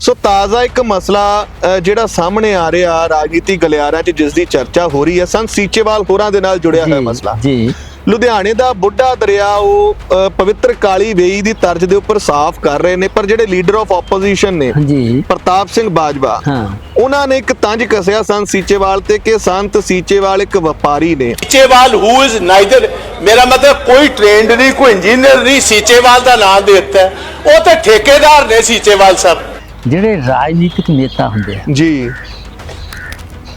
ਸੋ ਤਾਜ਼ਾ ਇੱਕ ਮਸਲਾ ਜਿਹੜਾ ਸਾਹਮਣੇ ਆ ਰਿਹਾ ਰਾਜਨੀਤੀ ਗਲਿਆਰਿਆਂ 'ਚ ਜਿਸ ਦੀ ਚਰਚਾ ਹੋ ਰਹੀ ਹੈ। ਸੰਤ ਸੀਚੇਵਾਲ ਹੋਰਾਂ ਦੇ ਨਾਲ ਜੁੜਿਆ ਹੋਇਆ ਮਸਲਾ। ਜੀ। ਲੁਧਿਆਣੇ ਦਾ ਬੁੱਢਾ ਦਰਿਆ ਉਹ ਪਵਿੱਤਰ ਕਾਲੀ ਵੇਈ ਦੀ ਤਰਜ਼ ਦੇ ਉੱਪਰ ਸਾਫ਼ ਕਰ ਰਹੇ ਨੇ ਪਰ ਜਿਹੜੇ ਲੀਡਰ ਆਫ ਆਪੋਜੀਸ਼ਨ ਨੇ ਜੀ। ਪ੍ਰਤਾਪ ਸਿੰਘ ਬਾਜਵਾ ਹਾਂ। ਉਹਨਾਂ ਨੇ ਇੱਕ ਤੰਜ ਕਸਿਆ ਸੰਤ ਸੀਚੇਵਾਲ ਤੇ ਕਿ ਸੰਤ ਸੀਚੇਵਾਲ ਇੱਕ ਵਪਾਰੀ ਨੇ। ਸੀਚੇਵਾਲ ਹੂ ਇਜ਼ ਨਾਈਦਰ ਮੇਰਾ ਮਤਲਬ ਕੋਈ ਟ੍ਰੇਨਡ ਨਹੀਂ ਕੋਈ ਇੰਜੀਨੀਅਰ ਨਹੀਂ ਸੀਚੇਵਾਲ ਦਾ ਨਾਮ ਦੇ ਦਿੱਤਾ। ਉਹ ਤੇ ਠੇਕੇਦਾਰ ਨੇ ਸੀਚੇਵਾਲ ਸਾਹਿਬ। ਜਿਹੜੇ ਰਾਜਨੀਤਿਕ ਨੇਤਾ ਹੁੰਦੇ ਆ। ਜੀ।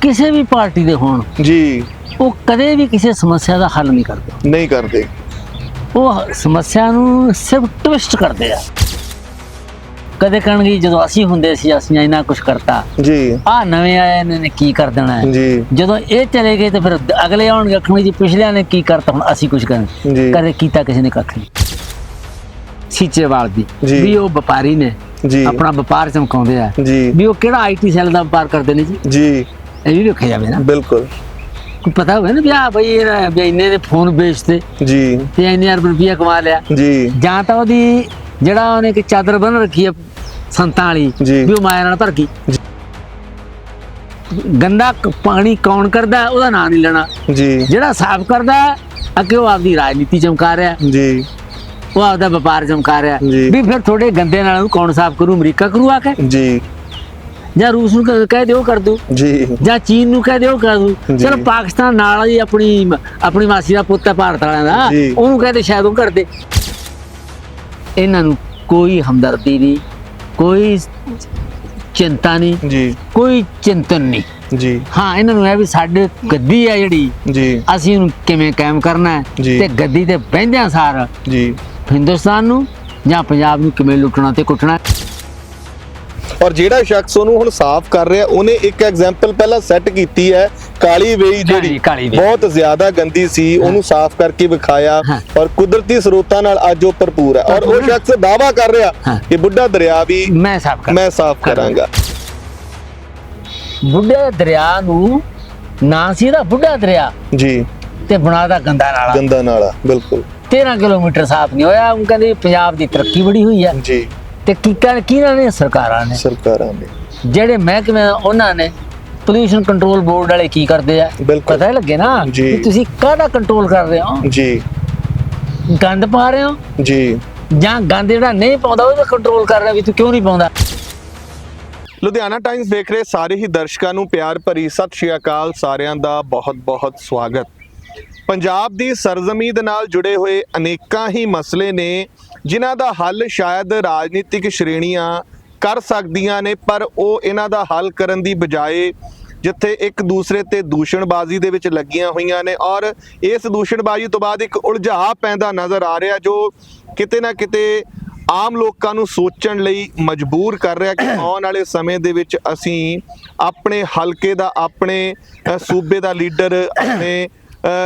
ਕਿਸੇ ਵੀ ਪਾਰਟੀ ਦੇ ਹੋਣ ਜੀ। ਉਹ ਕਦੇ ਵੀ ਕਿਸੇ ਸਮੱਸਿਆ ਦਾ ਹੱਲ ਨਹੀਂ ਕਰਦੇ। ਨਹੀਂ ਕਰਦੇ। ਉਹ ਸਮੱਸਿਆ ਨੂੰ ਸਿਰਫ ਟਵਿਸਟ ਕਰਦੇ ਆ। ਕਦੇ ਕਹਿਣਗੇ ਜਦੋਂ ਅਸੀਂ ਹੁੰਦੇ ਸੀ ਅਸੀਂ ਇੰਨਾ ਕੁਝ ਕਰਤਾ। ਜੀ। ਆ ਨਵੇਂ ਆਏ ਇਹਨਾਂ ਨੇ ਕੀ ਕਰ ਦੇਣਾ ਜੀ। ਜਦੋਂ ਇਹ ਚਲੇ ਗਏ ਤੇ ਫਿਰ ਅਗਲੇ ਆਉਣਗੇ ਆਖਣਗੇ ਜੀ ਪਿਛਲਿਆਂ ਨੇ ਕੀ ਕਰਤਾ ਹੁਣ ਅਸੀਂ ਕੁਝ ਕਰਾਂ ਜੀ। ਕਦੇ ਕੀਤਾ ਕਿਸੇ ਨੇ ਕੱਖ ਨਹੀਂ। ਸੀਚੇਵਾਲ ਦੀ। ਵੀ ਉਹ ਵਪਾਰੀ ਨੇ ਜੀ। ਆਪਣਾ ਵਪਾਰ ਚਮਕਾਉਂਦੇ ਆ। ਜੀ। ਵੀ ਉਹ ਕਿਹੜਾ ਆਈਟੀ ਸੈੱਲ ਦਾ ਵਪਾਰ ਕਰਦੇ ਨੇ ਜੀ? ਜੀ। ਇਹ ਵੀ ਵੇਖਿਆ ਜਾਵੇ ਨਾ। ਬਿਲਕੁਲ। ਕੋਈ ਪਤਾ ਹੋਵੇ ਨਾ ਵੀ ਆ ਬਈ ਇਹ ਵੀ ਇੰਨੇ ਦੇ ਫੋਨ ਵੇਚਦੇ ਜੀ। ਤੇ ਇੰਨੇ ਅਰਬ ਰੁਪਈਆ ਕਮਾ ਲਿਆ। ਜੀ। ਜਾਂ ਤਾਂ ਉਹਦੀ ਜਿਹੜਾ ਉਹਨੇ ਕਿ ਚਾਦਰ ਬਣ ਰੱਖੀ ਹੈ ਸੰਤਾਂ ਵਾਲੀ। ਵੀ ਉਹ ਮਾਇਆ ਨਾਲ ਭਰ ਗਈ। ਗੰਦਾ ਕ- ਪਾਣੀ ਕੌਣ ਕਰਦਾ ਉਹਦਾ ਨਾਂ ਨਹੀਂ ਲੈਣਾ। ਜੀ। ਜਿਹੜਾ ਸਾਫ਼ ਕਰਦਾ ਅੱਗੇ ਉਹ ਆਪਦੀ ਰਾਜਨੀਤੀ ਚਮਕਾ ਰਿਹਾ। ਜੀ। ਉਹ ਆਪਦਾ ਵਪਾਰ ਚਮਕਾ ਰਿਹਾ। ਜੀ। ਵੀ ਫਿਰ ਥੋੜੇ ਗੰਦੇ ਨਾਲ ਨੂੰ ਕੌਣ ਸਾਫ਼ ਕਰੂ ਅਮਰੀਕਾ ਕਰੂ ਆ ਕੇ? ਜੀ। ਜਾਂ ਰੂਸ ਨੂੰ ਕ- ਕਹਿ ਦਿਓ ਕਰ ਦੂ। ਜੀ। ਜਾਂ ਚੀਨ ਨੂੰ ਕਹਿ ਦਿਓ ਕਰ ਦੂ। ਜੀ। ਚਲੋ ਪਾਕਿਸਤਾਨ ਨਾਲ ਹੀ ਆਪਣੀ ਆਪਣੀ ਮਾਸੀ ਦਾ ਪੁੱਤ ਹੈ ਭਾਰਤ ਵਾਲਿਆਂ ਦਾ। ਜੀ। ਉਹਨੂੰ ਕਹਦੇ ਸ਼ਾਇਦ ਉਹ ਕਰਦੇ। ਇਹਨਾਂ ਨੂੰ ਕੋਈ ਹਮਦਰਦੀ ਨਹੀਂ ਕੋਈ ਚਿੰਤਾ ਨਹੀਂ ਜੀ। ਕੋਈ ਚਿੰਤਨ ਨਹੀਂ। ਜੀ। ਹਾਂ ਇਹਨਾਂ ਨੂੰ ਇਹ ਵੀ ਸਾਡੇ ਗੱਦੀ ਹੈ ਜਿਹੜੀ। ਜੀ। ਅਸੀਂ ਉਹਨੂੰ ਕਿਵੇਂ ਕਾਇਮ ਕਰਨਾ ਹੈ ਜੀ। ਤੇ ਗੱਦੀ ਤੇ ਬਹਿੰਦਿਆਂ ਸਾਰ ਜੀ। ਹਿੰਦੁਸਤਾਨ ਨੂੰ ਜਾਂ ਪੰਜਾਬ ਨੂੰ ਕਿਵੇਂ ਲੁੱਟਣਾ ਤੇ ਕੁੱਟਣਾ। ਔਰ ਜਿਹੜਾ ਸ਼ਖਸ ਉਹਨੂੰ ਹੁਣ ਸਾਫ਼ ਕਰ ਰਿਹਾ ਉਹਨੇ ਇੱਕ ਐਗਜ਼ਾਮਪਲ ਪਹਿਲਾਂ ਸੈੱਟ ਕੀਤੀ ਹੈ ਕਾਲੀ ਵੇਈ ਜਿਹੜੀ। ਬਹੁਤ ਜ਼ਿਆਦਾ ਗੰਦੀ ਸੀ ਉਹਨੂੰ ਸਾਫ਼ ਕਰਕੇ ਵਿਖਾਇਆ। ਔਰ ਕੁਦਰਤੀ ਸਰੋਤਾਂ ਨਾਲ ਅੱਜ ਉਹ ਭਰਪੂਰ ਹੈ ਔਰ ਉਹ। ਸ਼ਖਸ ਦਾਵਾ ਕਰ ਰਿਹਾ। ਕਿ ਬੁੱਢਾ ਦਰਿਆ ਵੀ ਮੈਂ ਸਾਫ਼ ਕਰ ਮੈਂ ਸਾਫ਼ ਕਰਾਂਗਾ ਬੁੱਢੇ ਦਰਿਆ ਨੂੰ ਨਾ ਸੀ ਇਹਦਾ ਬੁੱਢਾ ਦਰਿਆ ਜੀ ਤੇ ਬਣਾਦਾ ਗੰਦਾ ਨਾਲਾ ਗੰਦਾ ਨਾਲਾ ਬਿਲਕੁਲ 13 ਕਿਲੋਮੀਟਰ ਸਾਫ਼ ਨਹੀਂ ਹੋਇਆ। ਉਹ ਕਹਿੰਦੇ ਪੰਜਾਬ ਦੀ ਤਰੱਕੀ ਬੜੀ ਹੋਈ ਹੈ ਜੀ। ਤੇ ਕੀ ਕਰ ਕਿਹਨਾਂ ਨੇ? ਸਰਕਾਰਾਂ ਨੇ। ਸਰਕਾਰਾਂ ਨੇ। ਜਿਹੜੇ ਮਹਿਕਮੇ ਉਹਨਾਂ ਨੇ ਪੋਲੂਸ਼ਨ ਕੰਟਰੋਲ ਬੋਰਡ ਵਾਲੇ ਕੀ ਕਰਦੇ ਆ। ਪਤਾ ਹੀ ਲੱਗੇ ਨਾ ਜੀ। ਵੀ ਤੁਸੀਂ ਕਾਹਦਾ ਕੰਟਰੋਲ ਕਰ ਰਹੇ ਹੋ? ਜੀ। ਗੰਦ ਪਾ ਰਹੇ ਹੋ? ਜੀ। ਜਾਂ ਗੰਦ ਜਿਹੜਾ ਨਹੀਂ ਪਾਉਂਦਾ ਉਹਦਾ ਕੰਟਰੋਲ ਕਰ ਰਿਹਾ ਵੀ ਤੂੰ ਕਿਉਂ ਨਹੀਂ ਪਾਉਂਦਾ? ਲੁਧਿਆਣਾ ਟਾਈਮਸ ਦੇਖ ਰਹੇ ਸਾਰੇ ਹੀ ਦਰਸ਼ਕਾਂ ਨੂੰ ਪਿਆਰ ਭਰੀ ਸਤਿ ਸ਼੍ਰੀ ਅਕਾਲ। ਸਾਰਿਆਂ ਦਾ ਬਹੁਤ-ਬਹੁਤ ਸਵਾਗਤ। ਪੰਜਾਬ ਦੀ ਸਰਜ਼ਮੀਂ ਦੇ ਨਾਲ ਜੁੜੇ ਹੋਏ ਅਨੇਕਾਂ ਹੀ ਮਸਲੇ ਨੇ ਜਿਨ੍ਹਾਂ ਦਾ ਹੱਲ ਸ਼ਾਇਦ ਰਾਜਨੀਤਿਕ ਸ਼੍ਰੇਣੀਆਂ ਕਰ ਸਕਦੀਆਂ ਨੇ ਪਰ ਉਹ ਇਹਨਾਂ ਦਾ ਹੱਲ ਕਰਨ ਦੀ ਬਜਾਏ ਜਿੱਥੇ ਇੱਕ ਦੂਸਰੇ ਤੇ ਦੂਸ਼ਣਬਾਜ਼ੀ ਦੇ ਵਿੱਚ ਲੱਗੀਆਂ ਹੋਈਆਂ ਨੇ ਔਰ ਇਸ ਦੂਸ਼ਣਬਾਜ਼ੀ ਤੋਂ ਬਾਅਦ ਇੱਕ ਉਲਝਾਅ ਪੈਂਦਾ ਨਜ਼ਰ ਆ ਰਿਹਾ ਜੋ ਕਿਤੇ ਨਾ ਕਿਤੇ ਆਮ ਲੋਕਾਂ ਨੂੰ ਸੋਚਣ ਲਈ ਮਜਬੂਰ ਕਰ ਰਿਹਾ ਕਿ ਆਉਣ ਵਾਲੇ ਸਮੇਂ ਦੇ ਵਿੱਚ ਅਸੀਂ ਆਪਣੇ ਹਲਕੇ ਦਾ ਆਪਣੇ ਸੂਬੇ ਦਾ ਲੀਡਰ ਆਪਣੇ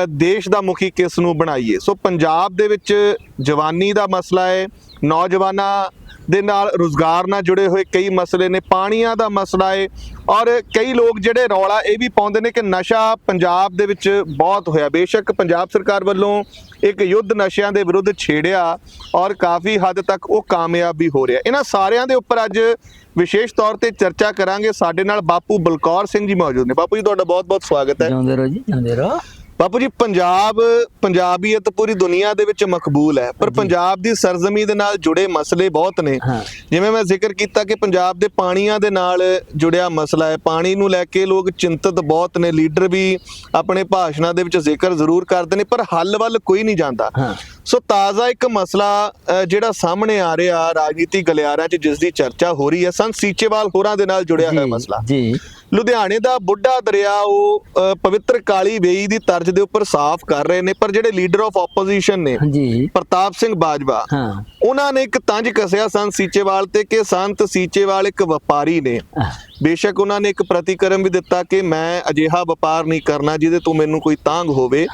ਦੇਸ਼ ਦਾ ਮੁਖੀ ਕਿਸ ਨੂੰ ਬਣਾਈਏ? ਸੋ ਪੰਜਾਬ ਦੇ ਵਿੱਚ ਜਵਾਨੀ ਦਾ ਮਸਲਾ ਹੈ, ਨੌਜਵਾਨਾਂ ਦੇ ਨਾਲ ਰੋਜ਼ਗਾਰ ਨਾਲ ਜੁੜੇ ਹੋਏ ਕਈ ਮਸਲੇ ਨੇ, ਪਾਣੀਆਂ ਦਾ ਮਸਲਾ ਹੈ ਔਰ ਕਈ ਲੋਕ ਜਿਹੜੇ ਰੌਲਾ ਇਹ ਵੀ ਪਾਉਂਦੇ ਨੇ ਕਿ ਨਸ਼ਾ ਪੰਜਾਬ ਦੇ ਵਿੱਚ ਬਹੁਤ ਹੋਇਆ। ਬੇਸ਼ੱਕ ਪੰਜਾਬ ਸਰਕਾਰ ਵੱਲੋਂ ਇੱਕ ਯੁੱਧ ਨਸ਼ਿਆਂ ਦੇ ਵਿਰੁੱਧ ਛੇੜਿਆ ਔਰ ਕਾਫੀ ਹੱਦ ਤੱਕ ਉਹ ਕਾਮਯਾਬ ਵੀ ਹੋ ਰਿਹਾ। ਇਹਨਾਂ ਸਾਰਿਆਂ ਦੇ ਉੱਪਰ ਅੱਜ ਵਿਸ਼ੇਸ਼ ਤੌਰ ਤੇ ਚਰਚਾ ਕਰਾਂਗੇ। ਸਾਡੇ ਨਾਲ ਬਾਪੂ ਬਲਕੌਰ ਸਿੰਘ ਜੀ ਮੌਜੂਦ ਨੇ। ਬਾਪੂ ਜੀ, ਤੁਹਾਡਾ ਬਹੁਤ-ਬਹੁਤ ਸਵਾਗਤ ਹੈ। ਜਿਉਂਦੇ ਰਹੋ ਜੀ ਜਿਉਂਦੇ ਰਹੋ। ਬਾਪੂ ਜੀ ਪੰਜਾਬ ਪੰਜਾਬੀਅਤ ਪੂਰੀ ਦੁਨੀਆ ਦੇ ਵਿੱਚ ਮਕਬੂਲ ਹੈ ਪਰ ਪੰਜਾਬ ਦੀ ਸਰਜ਼ਮੀਂ ਦੇ ਨਾਲ ਜੁੜੇ ਮਸਲੇ ਬਹੁਤ ਨੇ। ਜਿਵੇਂ ਮੈਂ ਜ਼ਿਕਰ ਕੀਤਾ ਕਿ ਪੰਜਾਬ ਦੇ ਪਾਣੀਆਂ ਦੇ ਨਾਲ ਜੁੜਿਆ ਮਸਲਾ ਹੈ ਪਾਣੀ ਨੂੰ ਲੈ ਕੇ ਲੋਕ ਚਿੰਤਤ ਬਹੁਤ ਨੇ ਲੀਡਰ ਵੀ ਆਪਣੇ ਭਾਸ਼ਣਾਂ ਦੇ ਵਿੱਚ ਜ਼ਿਕਰ ਜ਼ਰੂਰ ਕਰਦੇ ਨੇ ਪਰ ਹੱਲ ਵੱਲ ਕੋਈ ਨਹੀਂ ਜਾਂਦਾ। ਸੋ ਤਾਜ਼ਾ ਇੱਕ ਮਸਲਾ ਜਿਹੜਾ ਸਾਹਮਣੇ ਆ ਰਿਹਾ ਰਾਜਨੀਤੀ ਗਲਿਆਰਿਆਂ 'ਚ ਜਿਸ ਦੀ ਚਰਚਾ ਹੋ ਰਹੀ ਹੈ ਸੰਤ ਸੀਚੇਵਾਲ ਹੋਰਾਂ ਦੇ ਨਾਲ ਜੁੜਿਆ ਹੋਇਆ ਮਸਲਾ। ਜੀ। ਲੁਧਿਆਣੇ ਦਾ ਬੁੱਢਾ ਦਰਿਆ ਉਹ ਪਵਿੱਤਰ ਕਾਲੀ ਵੇਈ ਦੀ ਤਰਜ਼ ਦੇ ਉੱਪਰ ਸਾਫ਼ ਕਰ ਰਹੇ ਨੇ ਪਰ ਜਿਹੜੇ ਲੀਡਰ ਆਫ ਆਪੋਜੀਸ਼ਨ ਨੇ ਜੀ ਪ੍ਰਤਾਪ ਸਿੰਘ ਬਾਜਵਾ ਹਾਂ। ਉਹਨਾਂ ਨੇ ਇੱਕ ਤੰਜ ਕਸਿਆ ਸੰਤ ਸੀਚੇਵਾਲ ਤੇ ਕਿ ਸੰਤ ਸੀਚੇਵਾਲ ਇੱਕ ਵਪਾਰੀ ਨੇ। ਬੇਸ਼ੱਕ ਉਹਨਾਂ ਨੇ ਇੱਕ ਪ੍ਰਤੀਕਰਮ ਵੀ ਦਿੱਤਾ ਕਿ ਮੈਂ ਅਜਿਹਾ ਵਪਾਰ ਨਹੀਂ ਕਰਨਾ ਜਿਹਦੇ ਤੋਂ ਮੈਨੂੰ ਕੋਈ ਤਾਂਗ ਹੋਵੇ।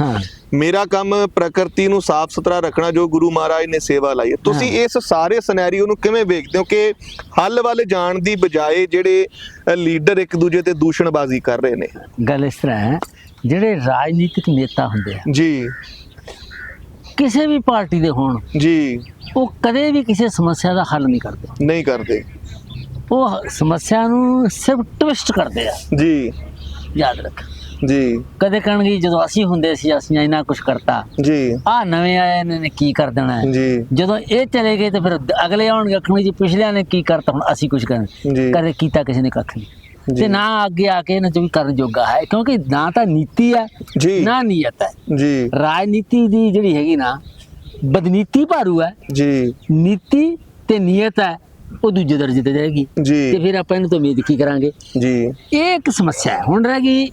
ਮੇਰਾ ਕੰਮ ਪ੍ਰਕਿਰਤੀ ਨੂੰ ਸਾਫ਼ ਸੁਥਰਾ ਰੱਖਣਾ ਜੋ ਗੁਰੂ ਮਹਾਰਾਜ ਨੇ ਸੇਵਾ ਲਾਈ ਹੈ। ਤੁਸੀਂ ਇਸ ਸਾਰੇ ਸਿਨੈਰੀਓ ਨੂੰ ਕਿਵੇਂ ਵੇਖਦੇ ਹੋ ਕਿ ਹੱਲ ਵੱਲ ਜਾਣ ਦੀ ਬਜਾਏ ਜਿਹੜੇ ਲੀਡਰ ਇੱਕ ਦੂਜੇ ਤੇ ਦੂਸ਼ਣਬਾਜ਼ੀ ਕਰ ਰਹੇ ਨੇ? ਗੱਲ ਇਸ ਤਰ੍ਹਾਂ ਹੈ ਜਿਹੜੇ ਰਾਜਨੀਤਿਕ ਨੇਤਾ ਹੁੰਦੇ ਆ ਜੀ। ਕਿਸੇ ਵੀ ਪਾਰਟੀ ਦੇ ਹੋਣ ਜੀ। ਉਹ ਕਦੇ ਵੀ ਕਿਸੇ ਸਮੱਸਿਆ ਦਾ ਹੱਲ ਨਹੀਂ ਕਰਦੇ। ਨਹੀਂ ਕਰਦੇ। ਉਹ ਸਮੱਸਿਆ ਨੂੰ ਸਿਰਫ ਟਵਿਸਟ ਕਰਦੇ ਆ। ਜੀ। ਯਾਦ ਰੱਖ। ਜੀ। ਕਦੇ ਕਹਿਣਗੇ ਜਦੋਂ ਅਸੀਂ ਹੁੰਦੇ ਸੀ ਅਸੀਂ ਇੰਨਾ ਕੁਝ ਕਰਤਾ। ਜੀ। ਆ ਨਵੇਂ ਆਏ ਇਹਨਾਂ ਨੇ ਕੀ ਕਰ ਦੇਣਾ ਹੈ? ਜੀ। ਜਦੋਂ ਇਹ ਚਲੇ ਗਏ ਤੇ ਫਿਰ ਅਗਲੇ ਆਉਣਗੇ ਆਖਣਗੇ ਜੀ ਪਿਛਲਿਆਂ ਨੇ ਕੀ ਕਰਤਾ ਹੁਣ ਅਸੀਂ ਕੁਝ ਕਰਨਾ। ਕਦੇ ਕੀਤਾ ਕਿਸੇ ਨੇ ਕੱਖ ਨਹੀਂ। ਤੇ ਨਾ ਅੱਗੇ ਆ ਕੇ ਇਹਨਾਂ ਚ ਵੀ ਕਰਨ ਜੋਗਾ ਹੈ ਕਿਉਂਕਿ ਨਾ ਤਾਂ ਨੀਤੀ ਹੈ ਜੀ। ਨਾ ਨੀਅਤ ਹੈ। ਜੀ। ਰਾਜਨੀਤੀ ਦੀ ਜਿਹੜੀ ਹੈਗੀ ਨਾ ਬਦਨੀਤੀ ਭਾਰੂ ਹੈ। ਜੀ। ਨੀਤੀ ਤੇ ਨੀਅਤ ਹੈ। ਉਹ ਦੂਜੇ ਦਰਜੇ ਤੇ ਜਾਏਗੀ। ਤੇ ਜੀ ਫਿਰ ਆਪਾਂ ਇਹਨੂੰ ਤੋਂ ਉਮੀਦ ਕੀ ਕਰਾਂਗੇ? ਜੀ। ਇਹ ਇੱਕ ਸਮੱਸਿਆ ਹੈ। ਹੁਣ ਰਹਿ ਗਈ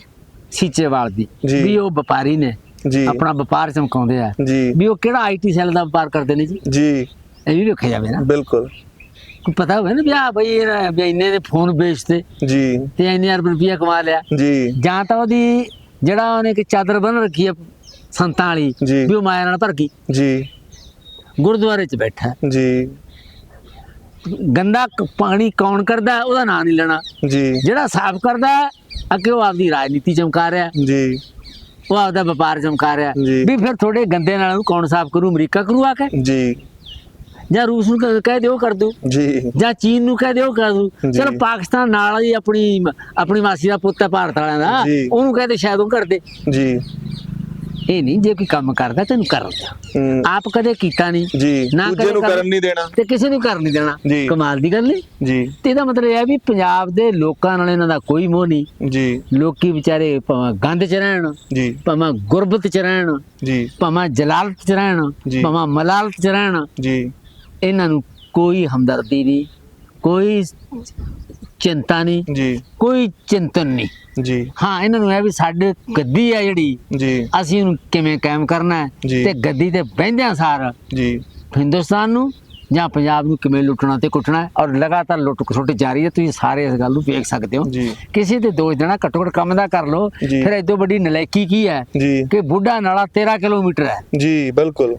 ਸੀਚੇਵਾਲ ਦੀ। ਵੀ ਉਹ ਵਪਾਰੀ ਨੇ। ਜੀ। ਆਪਣਾ ਵਪਾਰ ਚਮਕਾਉਂਦੇ ਆ। ਵੀ ਉਹ ਕਿਹੜਾ ਆਈਟੀ ਸੈੱਲ ਦਾ ਵਪਾਰ ਕਰਦੇ ਨੇ ਜੀ? ਜੀ। ਇਹ ਵੀ ਵੇਖਿਆ ਜਾਵੇ ਨਾ। ਬਿਲਕੁਲ। ਕੋਈ ਪਤਾ ਹੋਵੇ ਨਾ ਵੀ ਆ ਬਈ ਇਹ ਵੀ ਇੰਨੇ ਦੇ ਫੋਨ ਵੇਚਤੇ। ਜੀ। ਤੇ ਇੰਨੇ ਅਰਬ ਰੁਪਈਆ ਕਮਾ ਲਿਆ। ਜੀ। ਜਾਂ ਤਾਂ ਉਹਦੀ ਜਿਹੜਾ ਉਹਨੇ ਕਿ ਚਾਦਰ ਬੰਨ ਰੱਖੀ ਹੈ ਸੰਤਾਂ ਵਾਲੀ। ਵੀ ਉਹ ਮਾਇਆ ਨਾਲ ਭਰ ਗਈ। ਜੀ। ਗੁਰਦੁਆਰੇ 'ਚ ਬੈਠਾ। ਜੀ। ਗੰਦਾ ਕ- ਪਾਣੀ ਕੌਣ ਕਰਦਾ ਹੈ, ਉਹਦਾ ਨਾਂ ਨਹੀਂ ਲੈਣਾ। ਜੀ। ਜਿਹੜਾ ਸਾਫ਼ ਕਰਦਾ ਹੈ, ਅੱਗੇ ਉਹ ਆਪਦੀ ਰਾਜਨੀਤੀ ਚਮਕਾ ਰਿਹਾ ਜੀ। ਉਹ ਆਪਦਾ ਵਪਾਰ ਚਮਕਾ ਰਿਹਾ ਜੀ। ਵੀ ਫਿਰ ਥੋੜੇ ਗੰਦੇ ਨਾਲ ਨੂੰ ਕੌਣ ਸਾਫ਼ ਕਰੂ ਅਮਰੀਕਾ ਕਰੂ ਆ ਕੇ? ਜੀ। ਜਾਂ ਰੂਸ ਨੂੰ ਕ- ਕਹਿ ਦਿਓ ਕਰ ਦੂ। ਜੀ। ਜਾਂ ਚੀਨ ਨੂੰ ਕਹਿ ਦਿਓ ਕਰ ਦੂ। ਜੀ। ਚਲੋ ਪਾਕਿਸਤਾਨ ਨਾਲ ਹੀ ਆਪਣੀ ਆਪਣੀ ਮਾਸੀ ਦਾ ਪੁੱਤ ਹੈ ਭਾਰਤ ਵਾਲਿਆਂ ਦਾ। ਜੀ। ਉਹਨੂੰ ਕਹਦੇ ਸ਼ਾਇਦ ਉਹ ਕਰਦੇ ਜੀ। ਇਹ ਨਹੀਂ ਜੇ ਕੋਈ ਕੰਮ ਕਰਦਾ ਤੈਨੂੰ ਕਰਨ ਹਮ, ਆਪ ਕਦੇ ਕੀਤਾ ਨਹੀਂ ਜੀ ਨਾ ਦੂਜੇ ਕਦੇ ਨੂੰ ਕਰ- ਕਰਨ ਨਹੀਂ ਦੇਣਾ। ਤੇ ਕਿਸੇ ਨੂੰ ਕਰ ਨਹੀਂ ਦੇਣਾ। ਜੀ। ਕਮਾਲ ਦੀ ਗੱਲ ਨਹੀਂ ਜੀ। ਤੇ ਇਹਦਾ ਮਤਲਬ ਇਹ ਹੈ ਵੀ ਪੰਜਾਬ ਦੇ ਲੋਕਾਂ ਨਾਲ ਇਹਨਾਂ ਦਾ ਕੋਈ ਮੋਹ ਨਹੀਂ। ਜੀ। ਲੋਕੀ ਵਿਚਾਰੇ ਭਾਵੇਂ ਗੰਦ ਚ ਰਹਿਣ ਜੀ। ਭਾਵੇਂ ਗੁਰਬਤ ਚ ਰਹਿਣ ਜੀ। ਭਾਵੇਂ ਜਲਾਲਤ ਚ ਰਹਿਣ ਜੀ। ਭਾਵੇਂ ਮਲਾਲਤ ਚ ਰਹਿਣ। ਜੀ। ਇਹਨਾਂ ਨੂੰ ਕੋਈ ਹਮਦਰਦੀ ਨਹੀਂ। ਕੋਈ ਚਿੰਤਾ ਨਹੀਂ। ਜੀ। ਕੋਈ ਚਿੰਤਨ ਨਹੀਂ। ਜੀ। ਹਾਂ ਇਹਨਾਂ ਨੂੰ ਇਹ ਵੀ ਸਾਡੇ ਗੱਦੀ ਆ ਜਿਹੜੀ। ਜੀ। ਅਸੀਂ ਉਹਨੂੰ ਕਿਵੇਂ ਕਾਇਮ ਕਰਨਾ ਹੈ ਜੀ। ਤੇ ਗੱਦੀ ਤੇ ਬਹਿੰਦਿਆਂ ਸਾਰ ਜੀ। ਹਿੰਦੁਸਤਾਨ ਨੂੰ ਜਾਂ ਪੰਜਾਬ ਨੂੰ ਕਿਵੇਂ ਲੁੱਟਣਾ ਤੇ ਕੁੱਟਣਾ ਹੈ ਔਰ ਲਗਾਤਾਰ ਲੁੱਟ ਖਸੁੱਟ ਜਾਰੀ ਹੈ। ਤੁਸੀਂ ਸਾਰੇ ਇਸ ਗੱਲ ਨੂੰ ਵੇਖ ਸਕਦੇ ਹੋ। ਜੀ। ਕਿਸੇ ਤੇ ਦੋਸ਼ ਦੇਣਾ ਘੱਟੋ ਘੱਟ ਕੰਮ ਦਾ ਕਰ ਲਓ ਜੀ। ਫਿਰ ਇਦੋਂ ਵੱਡੀ ਨਲਾਇਕੀ ਕੀ ਹੈ ਜੀ। ਕਿ ਬੁੱਢਾ ਨਾਲਾ 13 ਕਿਲੋਮੀਟਰ ਹੈ। ਜੀ ਬਿਲਕੁਲ।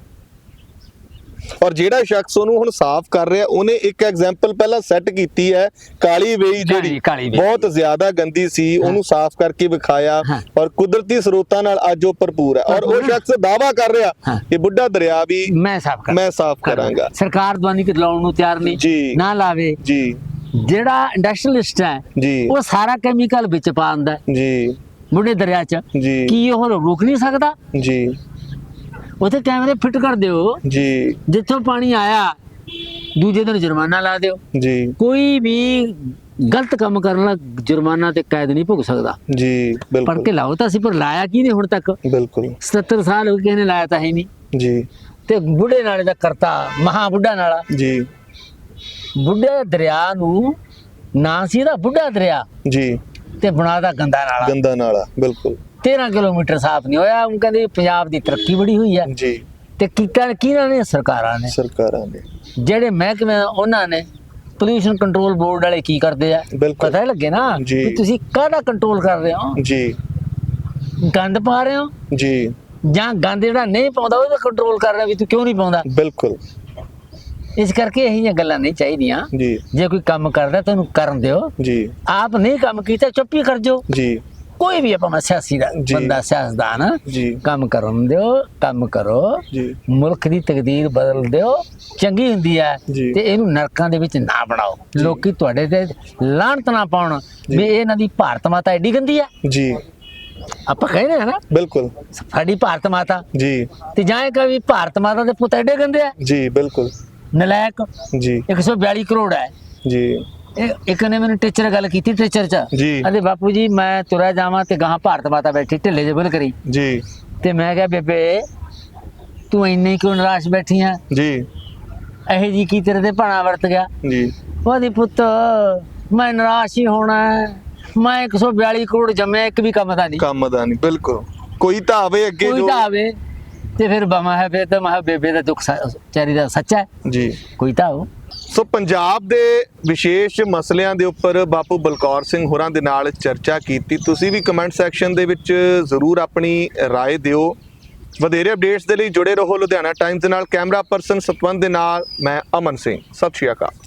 ਔਰ ਜਿਹੜਾ ਸ਼ਖਸ ਉਹਨੂੰ ਹੁਣ ਸਾਫ਼ ਕਰ ਰਿਹਾ ਉਹਨੇ ਇੱਕ ਐਗਜ਼ਾਮਪਲ ਪਹਿਲਾਂ ਸੈੱਟ ਕੀਤੀ ਹੈ ਕਾਲੀ ਵੇਈ ਜਿਹੜੀ। ਬਹੁਤ ਜ਼ਿਆਦਾ ਗੰਦੀ ਸੀ ਉਹਨੂੰ ਸਾਫ਼ ਕਰਕੇ ਵਿਖਾਇਆ। ਔਰ ਕੁਦਰਤੀ ਸਰੋਤਾਂ ਨਾਲ ਅੱਜ ਉਹ ਭਰਪੂਰ ਹੈ। ਔਰ ਉਹ। ਸ਼ਖਸ ਦਾਵਾ ਕਰ ਰਿਹਾ। ਕਿ ਬੁੱਢਾ ਦਰਿਆ ਵੀ ਮੈਂ ਸਾਫ਼ ਕਰ ਮੈਂ ਸਾਫ਼ ਕਰਾਂਗਾ। ਸਰਕਾਰ ਦਵਾਨੀ ਕਿ ਲਾਉਣ ਨੂੰ ਤਿਆਰ ਨਹੀਂ। ਨਾ ਲਾਵੇ। ਜੀ। ਜਿਹੜਾ ਇੰਡਸਟਰੀਅਲਿਸਟ ਹੈ ਉਹ ਸਾਰਾ ਕੈਮੀਕਲ ਵਿੱਚ ਪਾ ਦਿੰਦਾ ਹੈ। ਜੀ। ਬੁੱਢੇ ਦਰਿਆ 'ਚ। ਕੀ ਉਹ ਰੋਕ ਨਹੀਂ ਸਕਦਾ? ਜੀ। ਉੱਥੇ ਕੈਮਰੇ ਫਿੱਟ ਕਰ ਦਿਓ। ਜੀ। ਜਿੱਥੋਂ ਪਾਣੀ ਆਇਆ ਦੂਜੇ ਦਿਨ ਜੁਰਮਾਨਾ ਲਾ ਦਿਓ। ਜੀ। ਕੋਈ ਵੀ ਗਲਤ ਕੰਮ ਕਰਨ ਵਾਲਾ ਜੁਰਮਾਨਾ ਤੇ ਕੈਦ ਨਹੀਂ ਭੁਗ ਸਕਦਾ। ਜੀ ਪੜ ਬਿਲਕੁਲ ਕੇ ਲਾਓ ਤਾਂ ਸੀ ਪਰ ਲਾਇਆ ਕੀ ਨਹੀਂ ਹੁਣ ਤੱਕ। ਬਿਲਕੁਲ। 77 ਸਾਲ ਹੋ ਗਏ ਨੇ ਲਾਇਆ ਤਾਂ ਹੈ ਨਹੀਂ। ਜੀ। ਤੇ ਬੁੱਢੇ ਨਾਲੇ ਦਾ ਕਰਤਾ ਮਹਾ ਬੁੱਢਾ ਨਾਲਾ। ਜੀ। ਬੁੱਢੇ ਦਰਿਆ ਨੂੰ ਨਾ ਸੀ ਇਹਦਾ ਬੁੱਢਾ ਦਰਿਆ। ਜੀ। ਤੇ ਬਣਾਦਾ ਗੰਦਾ ਨਾਲਾ। ਗੰਦਾ ਨਾਲਾ ਬਿਲਕੁਲ। 13 ਕਿਲੋਮੀਟਰ ਸਾਫ਼ ਨਹੀਂ ਹੋਇਆ। ਉਹ ਕਹਿੰਦੇ ਪੰਜਾਬ ਦੀ ਤਰੱਕੀ ਬੜੀ ਹੋਈ ਹੈ ਜੀ। ਤੇ ਕੀਤਾ ਕਿਹਨਾਂ ਨੇ? ਸਰਕਾਰਾਂ ਨੇ। ਸਰਕਾਰਾਂ ਦੇ ਜਿਹੜੇ ਮਹਿਕਮੇ ਉਹਨਾਂ ਨੇ। ਪੋਲੂਸ਼ਨ ਕੰਟਰੋਲ ਬੋਰਡ ਵਾਲੇ ਕੀ ਕਰਦੇ ਆ। ਪਤਾ ਲੱਗੇ ਨਾ। ਵੀ ਤੁਸੀਂ ਕਾਹਦਾ ਕੰਟਰੋਲ ਕਰ ਰਹੇ ਹੋ? ਜੀ। ਗੰਦ ਪਾ ਰਹੇ ਹੋ? ਜੀ। ਜਾਂ ਗੰਦ ਜਿਹੜਾ ਨਹੀਂ ਪਾਉਂਦਾ ਉਹਦਾ ਕੰਟਰੋਲ ਕਰ ਰਿਹਾ ਵੀ ਤੂੰ ਕਿਉਂ ਨਹੀਂ ਪਾਉਂਦਾ? ਬਿਲਕੁਲ। ਇਸ ਕਰਕੇ ਇਹ ਜਿਹੀਆਂ ਗੱਲਾਂ ਨਹੀਂ ਚਾਹੀਦੀਆਂ। ਜੀ। ਜੇ ਕੋਈ ਕੰਮ ਕਰਦਾ ਤਾਂ ਉਹਨੂੰ ਕਰਨ ਦਿਓ। ਜੀ। ਆਪ ਨਹੀਂ ਕੰਮ ਕੀਤਾ ਚੁੱਪ ਹੀ ਕਰ ਜਾਓ। ਜੀ। ਕੋਈ ਵੀ ਆਪਾਂ ਸਿਆਸੀ ਦਾ। ਬੰਦਾ ਸਿਆਸਤਦਾਨ ਜੀ। ਕੰਮ ਕਰਨ ਦਿਓ ਕੰਮ ਕਰੋ ਜੀ। ਮੁਲਕ ਦੀ ਤਕਦੀਰ ਬਦਲ ਦਿਓ ਚੰਗੀ ਹੁੰਦੀ ਹੈ। ਤੇ ਇਹਨੂੰ ਨਰਕਾਂ ਦੇ ਵਿੱਚ ਨਾ ਬਣਾਓ। ਲੋਕੀ ਤੁਹਾਡੇ ਤੇ ਲਾਹਨਤ ਨਾ ਪਾਉਣ ਵੀ ਇਹ ਇਹਨਾਂ ਦੀ ਭਾਰਤ ਮਾਤਾ ਐਡੀ ਗੰਦੀ ਹੈ। ਜੀ। ਆਪਾਂ ਕਹਿੰਦੇ ਆ ਨਾ ਬਿਲਕੁਲ। ਸਾਡੀ ਭਾਰਤ ਮਾਤਾ। ਜੀ। ਤੇ ਜਾਂ ਕਹੇ ਵੀ ਭਾਰਤ ਮਾਤਾ ਦੇ ਪੁੱਤ ਐਡੇ ਗੰਦੇ ਆ। ਜੀ ਬਿਲਕੁਲ। ਨਲਾਇਕ ਜੀ। 142 ਕਰੋੜ ਹੈ। ਜੀ। ਇਹ ਇੱਕ ਨੇ ਮੈਨੂੰ ਟੀਚਰ ਗੱਲ ਕੀਤੀ ਟੀਚਰ ਚ। ਜੀ। ਕਹਿੰਦੇ ਬਾਪੂ ਜੀ ਮੈਂ ਤੁਰਿਆ ਜਾਵਾਂ ਤੇ ਗਾਂ ਭਾਰਤ ਮਾਤਾ ਬੈਠੀ ਢਿੱਲੇ ਜਬਲ ਕਰੀ। ਜੀ। ਤੇ ਮੈਂ ਕਿਹਾ ਬੇਬੇ ਤੂੰ ਇੰਨੀ ਕਿਉਂ ਨਿਰਾਸ਼ ਬੈਠੀ ਆ? ਜੀ। ਇਹ ਜੀ ਕੀ ਤੇਰੇ ਤੇ ਭਾਣਾ ਵਰਤ ਗਿਆ? ਜੀ। ਉਹਦੀ ਪੁੱਤ ਮੈਂ ਨਿਰਾਸ਼ ਹੀ ਹੋਣਾ। ਮੈਂ 142 ਕਰੋੜ ਜੰਮਿਆ ਇੱਕ ਵੀ ਕੰਮ ਦਾ ਨਹੀਂ। ਕੰਮ ਦਾ ਨਹੀਂ ਬਿਲਕੁਲ। ਕੋਈ ਤਾਂ ਆਵੇ ਅੱਗੇ ਕੋਈ ਜੋ ਤਾਂ ਆਵੇ। ਤੇ ਫਿਰ ਬਮਾ ਹੈ ਫਿਰ ਤਾਂ ਮਹਾ ਬੇਬੇ ਦਾ ਦੁੱਖ ਚਾਰੀ ਦਾ ਸੱਚਾ ਹੈ ਜੀ ਕੋਈ ਤਾਂ ਹੋ ਸੋ ਪੰਜਾਬ ਦੇ ਵਿਸ਼ੇਸ਼ ਮਸਲਿਆਂ ਦੇ ਉੱਪਰ ਬਾਪੂ ਬਲਕੌਰ ਸਿੰਘ ਹੋਰਾਂ ਦੇ ਨਾਲ ਚਰਚਾ ਕੀਤੀ ਤੁਸੀਂ ਵੀ ਕਮੈਂਟ ਸੈਕਸ਼ਨ ਦੇ ਵਿੱਚ ਜ਼ਰੂਰ ਆਪਣੀ رائے ਦਿਓ ਵਧੇਰੇ ਅਪਡੇਟਸ ਦੇ ਲਈ ਜੁੜੇ ਰਹੋ ਲੁਧਿਆਣਾ ਟਾਈਮਜ਼ ਦੇ ਨਾਲ ਕੈਮਰਾ ਪਰਸਨ ਸਤਵੰਤ ਦੇ ਨਾਲ ਮੈਂ ਅਮਨ ਸਿੰਘ ਸਤਿ ਸ਼੍ਰੀ ਅਕਾਲ